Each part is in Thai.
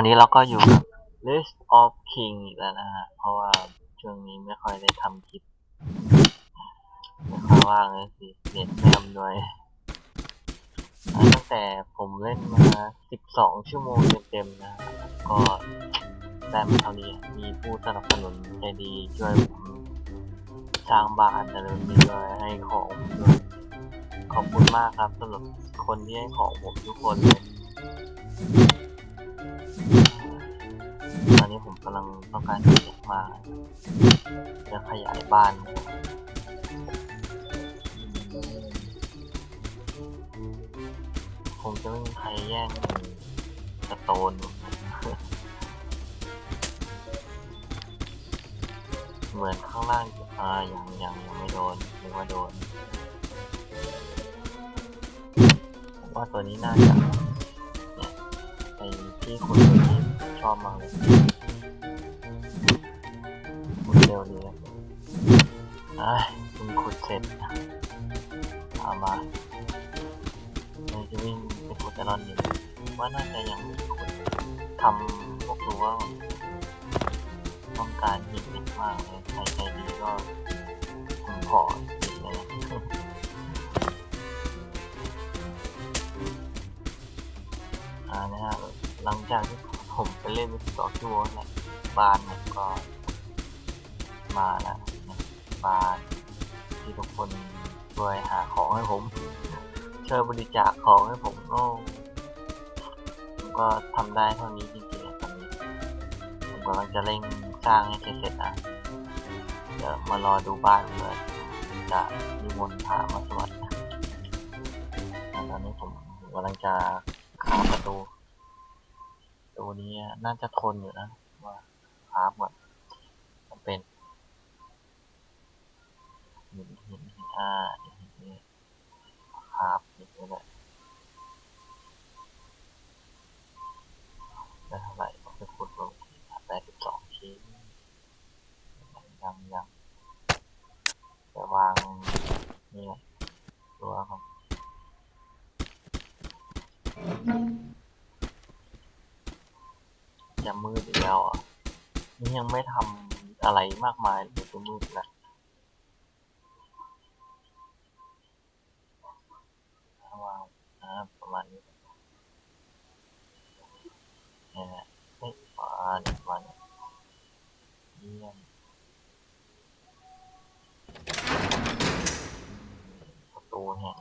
วันนี้เราก็อยู่ List of King อีกแล้วนะฮะ เพราะว่าช่วงนี้ไม่ค่อยได้ทำคลิปไม่ค่อยว่างเลยสิเน็ตไม่อำนวย ตั้งแต่ผมเล่นมา 12 ชั่วโมงเต็มๆนะ ก็ได้มเท่านี้มีผู้สนับสนุนใจดีช่วยผมสร้างบ้านอะไรแบบนี้ด้วยให้ของผมด้วยขอบคุณมากครับสำหรับคนที่ให้ของผมทุกคนเลย ตอนนี้ผมกำลังต้องการที่จะมาจะขยายบ้านคงจะไม่มีใครแย่งสโตนเหมือนข้างล่างอ่ายังยังยังไม่โดนหรือว่าโดนว่าตัวนี้น่าจะ อที่คุณนี้ชอบมากเลยขุดเร็วดีนะไอ้คุณขุดเสร็จเอามาเราจะวิ่งไปขุดตลอดอยู่ว่าน่าจะยังม่ขุดทำพวกรู้ว่าต้องการหินมากเลยใครใจดีก็ผมขอหินเลย หลังจากที่ผมไปเล่นไปสองชั่วโมงแหละบ้านผมก็มาแล้วนะบ้านที่ทุกคนช่วยหาของให้ผมช่วยบริจาคของให้ผมก็ผมก็ทำได้เท่านี้จริงๆอะตอนนี้ผมกำลังจะเร่งสร้างให้เสร็จนะเดี๋ยวมารอดูบ้านเลยจะมีมนต์พามาสวัสดีนะตอนนี้ผมผมกำลังจะขาประตู ตัวนี้น่าจะทนอยู่นะว่าพาหมดมันเป็นหินหินหินอ่าหินหินนี่คาบหินนี่แหละได้เท่าไหร่ผมไปขุดลงที่แปดสิบสองชิ้นยังยังจะวางนี่ตัวครับ จะมืดอีกแล้วอะนี่ยังไม่ทำอะไรมากมายเลยจะมืดแล้วถ้าวางอ่าประมาณนี้นี่ยนะเฮ้ยอ่าเนี่ยประมาณนี้เยี่ยมประตูแห่ง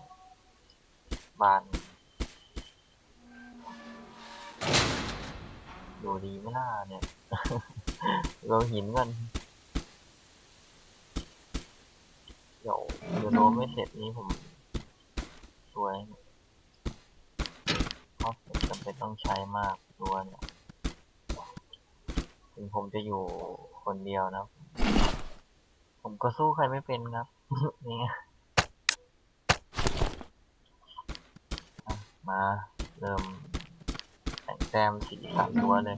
บ้าน ดีไม่น่าเนี่ย เราหินกัน เดี๋ยวเดี๋ยวโน้ไม่เสร็จนี้ผมสวยเพราะผมจำเป็นต้องใช้มากตัวเนี่ยถึงผมจะอยู่คนเดียวนะ ผมก็สู้ใครไม่เป็นครับ นี่มาเริ่ม แต้มสีสันตัวเลย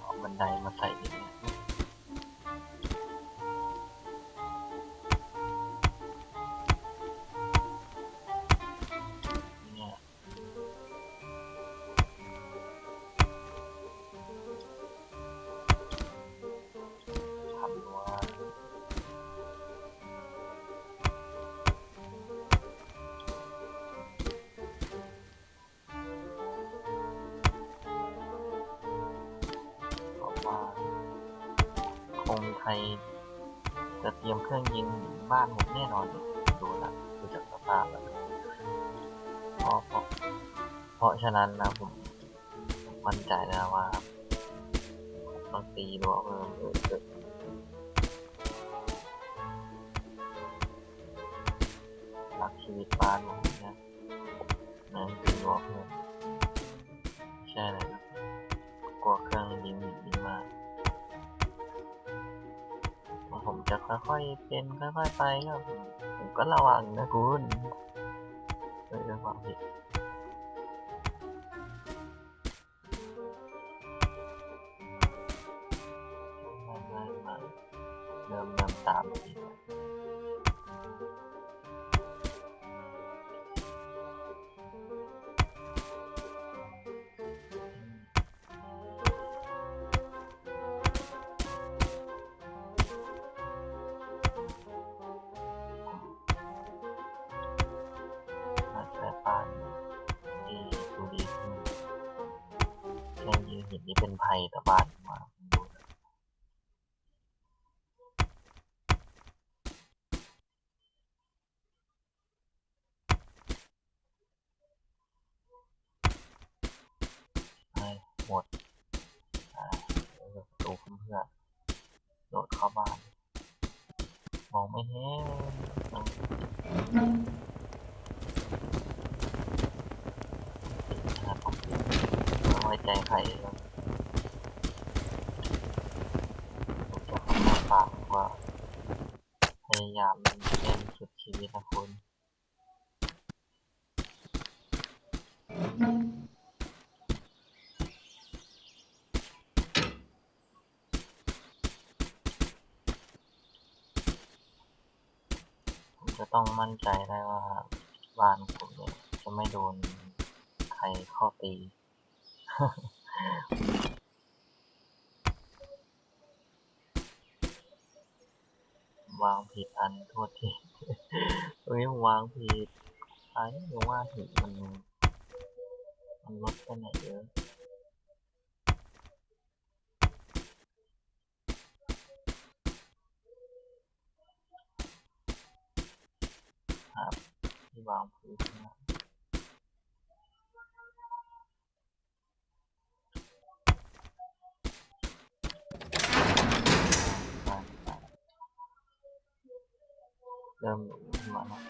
เอาบันไดมาใส่ดิ รื่องยิงบ้านผมแน่นอนดูละดูจากสภาพแล้วเพราะเพราะเพราะฉะนั้นนะผมมั่นใจนะว่าต้องตีรัวเพิ่มเออเกิดรักชีวิตบ้านผมนี่ยนั่นคือรั้วเพิ่มใช่เลยครับกลัวเครื่อง จะค่อยๆเป็นค่อยๆไปครับผมก็ระวังนะคุณเฮ้ยระวังผิดไม่ไม่มนำตามไป ห็นนี่เป็นภัยต่อบ้านมาผมดูแล้วไปหมดอ่าเปิดประตูเพื่อนโดดเข้าบ้านมองไม่เห็นนะครับผมไม่ไว้ใจใครเลยผมจะขอมาฝากว่า พ ยายามเล่นสุดชีวิตนะคุณผมจะต้องมั่นใจได้ว่าบ้านผมเนี่ยจะไม่โดนใครเข้าตี วางผิดอันโทษทีตรงนี้ผมวางผิดไอ้ผมว่าถึงมันมันลดไปไหนเยอะครับที่วางผิดนะ เริ่มหนูขึ้นมาแล้ว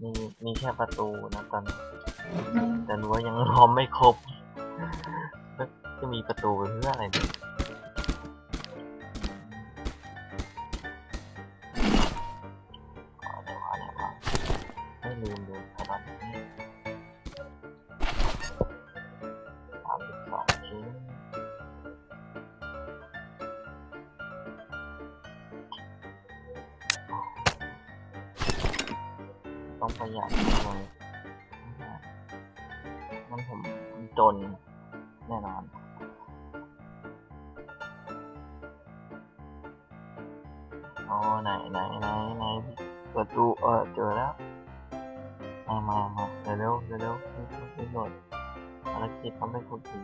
มีมีแค่ประตูนะตอนแต่รู้ว่ายังล้อมไม่ครบแล้วจะมีประตูเพื่ออะไรเนี่ย ต้องประหยัดเลยงั้นผมจนแน่นอนอ๋อไหนไหนไหนไหนเปิดดูเออเจอแล้วมามามาเร็วเร็วเร็วเร็วรีบรีบโหลดภารกิจต้องไปขุดผี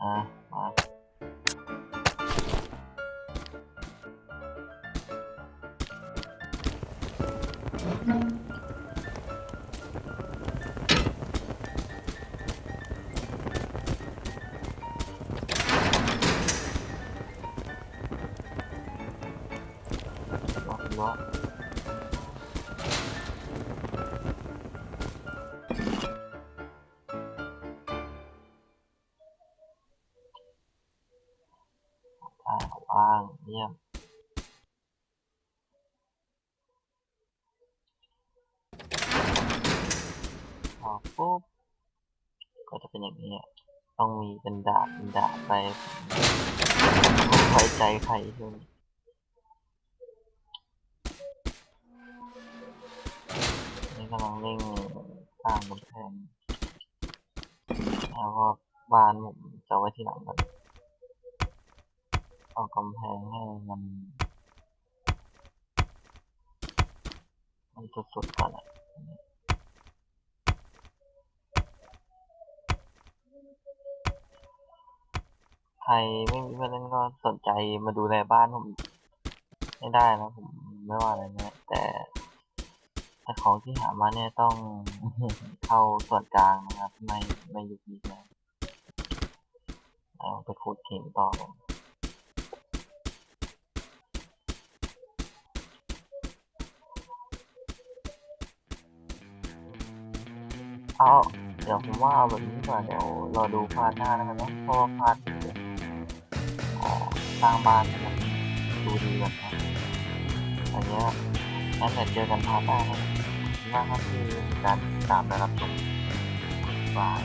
อะมา อ่างเยี่ยมพอปุ๊บก็จะเป็นอย่างนี้ต้องมีเป็นดาบเป็นดาบไปไม่ไว้ใจใครช่วงนี้นี่กำลังเร่งสร้างกำแพงแล้วก็บ้านผมจะไว้ที่หลังก่อน เอากำแพงให้มัน มันสุดๆก่อนอะใครไม่มีเพื่อนเล่นก็สนใจมาดูแลบ้านผมไม่ได้นะผมไม่ว่าอะไรนะแต่แต่ของที่หามาเนี่ยต้องเข้าส่วนกลางนะครับ ไม่ไม่ยุบยิบนะเอาไปขุดเข็มต่อ เอาเดี๋ยวผมว่าเอาแบบนี้ก่อนเดี๋ยวรอดูพาร์ทหน้าแล้วกันเนาะเพราะว่าพาร์ทนี้เดี๋ยวอ่าสร้างบ้านดูดีแบบนะอันเนี้ยงั้นเดี๋ยวเจอกันพาร์ทหน้าครับขอบคุณมากครับที่การตามและรับชมบาย